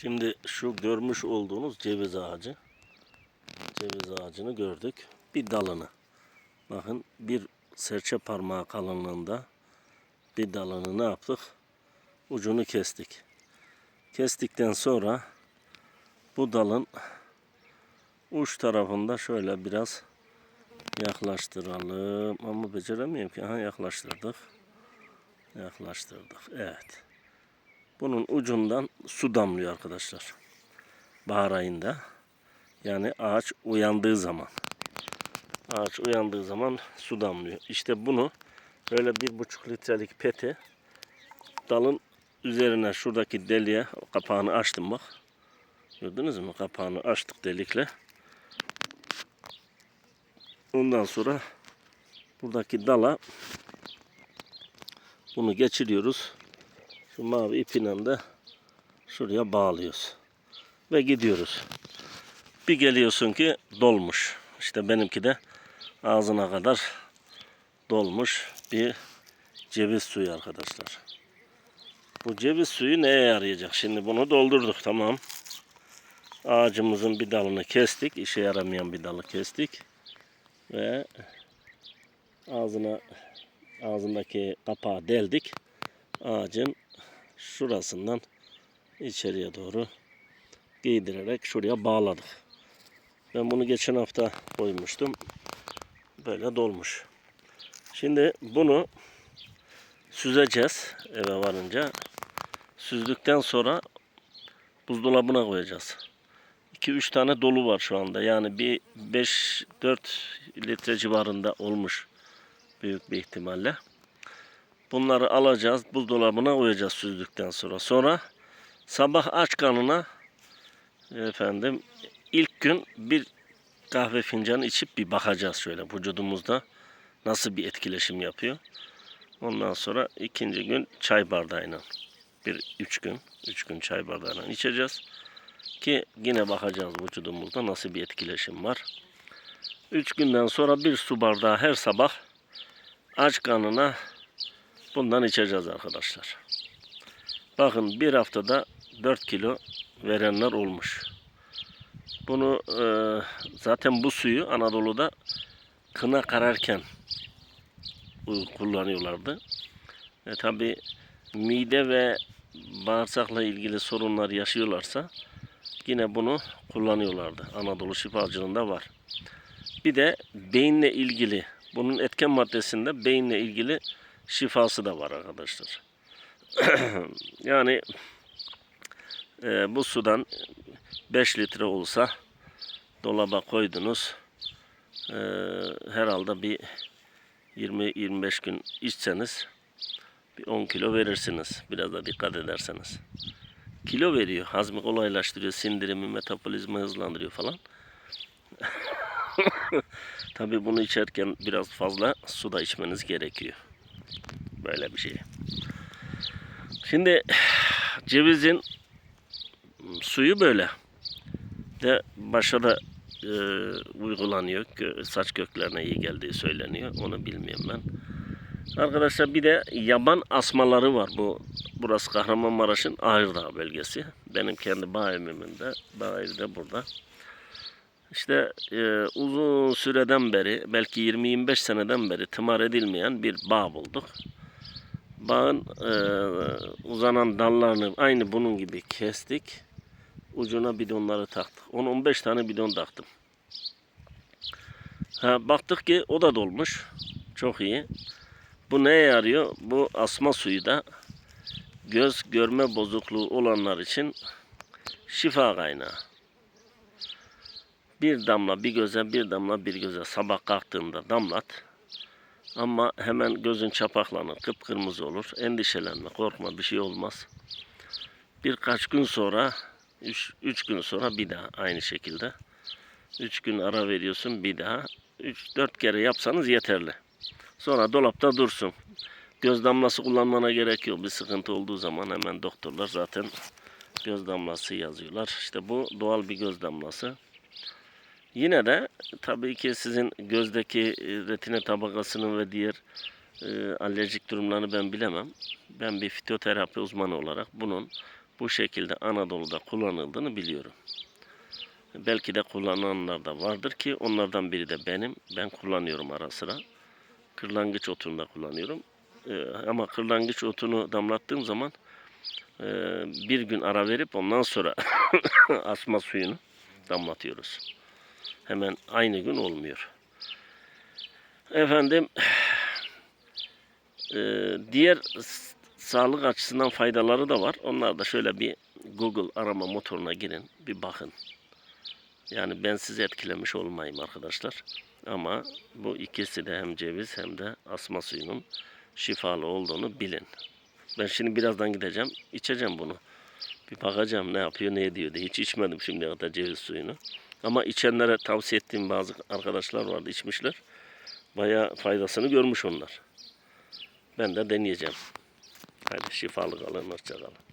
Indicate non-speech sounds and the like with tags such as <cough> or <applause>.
Şimdi şu görmüş olduğunuz ceviz ağacı. Ceviz ağacını gördük. Bir dalını. Bakın bir serçe parmağı kalınlığında bir dalını ne yaptık? Ucunu kestik. Kestikten sonra bu dalın uç tarafında şöyle biraz yaklaştıralım. Ama beceremiyorum ki. Ha yaklaştırdık. Yaklaştırdık. Evet. Bunun ucundan su damlıyor arkadaşlar. Bahar ayında. Yani ağaç uyandığı zaman. Ağaç uyandığı zaman su damlıyor. İşte bunu böyle bir buçuk litrelik pete dalın üzerine şuradaki deliğe kapağını açtım bak. Gördünüz mü? Kapağını açtık delikle. Ondan sonra buradaki dala bunu geçiriyoruz. Şu mavi ipiyle de şuraya bağlıyoruz. Ve gidiyoruz. Bir geliyorsun ki dolmuş. İşte benimki de ağzına kadar dolmuş bir ceviz suyu arkadaşlar. Bu ceviz suyu neye yarayacak? Şimdi bunu doldurduk tamam. Ağacımızın bir dalını kestik. işe yaramayan bir dalı kestik. Ve ağzına ağzındaki kapağı deldik. Ağacın şurasından içeriye doğru giydirerek şuraya bağladık. Ben bunu geçen hafta koymuştum. Böyle dolmuş. Şimdi bunu süzeceğiz eve varınca. Süzdükten sonra buzdolabına koyacağız. 2-3 tane dolu var şu anda. Yani bir 5-4 litre civarında olmuş büyük bir ihtimalle. Bunları alacağız, buzdolabına koyacağız süzdükten sonra. Sonra sabah aç kanına efendim ilk gün bir kahve fincanı içip bir bakacağız şöyle vücudumuzda nasıl bir etkileşim yapıyor. Ondan sonra ikinci gün çay bardağıyla bir üç gün, üç gün çay bardağıyla içeceğiz. Ki yine bakacağız vücudumuzda nasıl bir etkileşim var. Üç günden sonra bir su bardağı her sabah aç kanına bundan içeceğiz arkadaşlar. Bakın bir haftada 4 kilo verenler olmuş. Bunu e, zaten bu suyu Anadolu'da kına kararken kullanıyorlardı. E, Tabi mide ve bağırsakla ilgili sorunlar yaşıyorlarsa yine bunu kullanıyorlardı. Anadolu şifacılığında var. Bir de beyinle ilgili bunun etken maddesinde beyinle ilgili şifası da var arkadaşlar. <clears throat> yani e, bu sudan 5 litre olsa dolaba koydunuz. E, herhalde bir 20-25 gün içseniz bir 10 kilo verirsiniz. Biraz da dikkat ederseniz. Kilo veriyor. Hazmı kolaylaştırıyor. Sindirimi, metabolizma hızlandırıyor falan. <laughs> Tabii bunu içerken biraz fazla su da içmeniz gerekiyor. Böyle bir şey. Şimdi cevizin suyu böyle. De başa da e, uygulanıyor. Saç köklerine iyi geldiği söyleniyor. Onu bilmiyorum ben. Arkadaşlar bir de yaban asmaları var. Bu burası Kahramanmaraş'ın Ağırdağ bölgesi. Benim kendi bağ evimin de bağ evi de burada. İşte e, uzun süreden beri belki 20-25 seneden beri tımar edilmeyen bir bağ bulduk. Bağın e, uzanan dallarını aynı bunun gibi kestik. Ucuna bidonları taktık. 10-15 tane bidon taktım. Ha, baktık ki o da dolmuş. Çok iyi. Bu neye yarıyor? Bu asma suyu da göz görme bozukluğu olanlar için şifa kaynağı. Bir damla bir göze, bir damla bir göze sabah kalktığında damlat. Ama hemen gözün çapaklanır, kıpkırmızı olur. Endişelenme, korkma bir şey olmaz. Birkaç gün sonra, 3 gün sonra bir daha aynı şekilde. 3 gün ara veriyorsun bir daha. 3-4 kere yapsanız yeterli. Sonra dolapta dursun. Göz damlası kullanmana gerek yok. Bir sıkıntı olduğu zaman hemen doktorlar zaten göz damlası yazıyorlar. İşte bu doğal bir göz damlası. Yine de tabii ki sizin gözdeki e, retine tabakasının ve diğer e, alerjik durumlarını ben bilemem. Ben bir fitoterapi uzmanı olarak bunun bu şekilde Anadolu'da kullanıldığını biliyorum. Belki de kullananlar da vardır ki onlardan biri de benim. Ben kullanıyorum ara sıra. Kırlangıç otunu da kullanıyorum. Ee, ama kırlangıç otunu damlattığım zaman e, bir gün ara verip ondan sonra <laughs> asma suyunu damlatıyoruz. Hemen aynı gün olmuyor. Efendim <sighs> e, diğer sağlık açısından faydaları da var. Onlar da şöyle bir Google arama motoruna girin, bir bakın. Yani ben sizi etkilemiş olmayayım arkadaşlar. Ama bu ikisi de hem ceviz hem de asma suyunun şifalı olduğunu bilin. Ben şimdi birazdan gideceğim, içeceğim bunu. Bir bakacağım ne yapıyor, ne ediyor diye. Hiç içmedim şimdiye kadar ceviz suyunu. Ama içenlere tavsiye ettiğim bazı arkadaşlar vardı, içmişler. Bayağı faydasını görmüş onlar. Ben de deneyeceğim. Hadi şifalı kalın, hoşça kalın.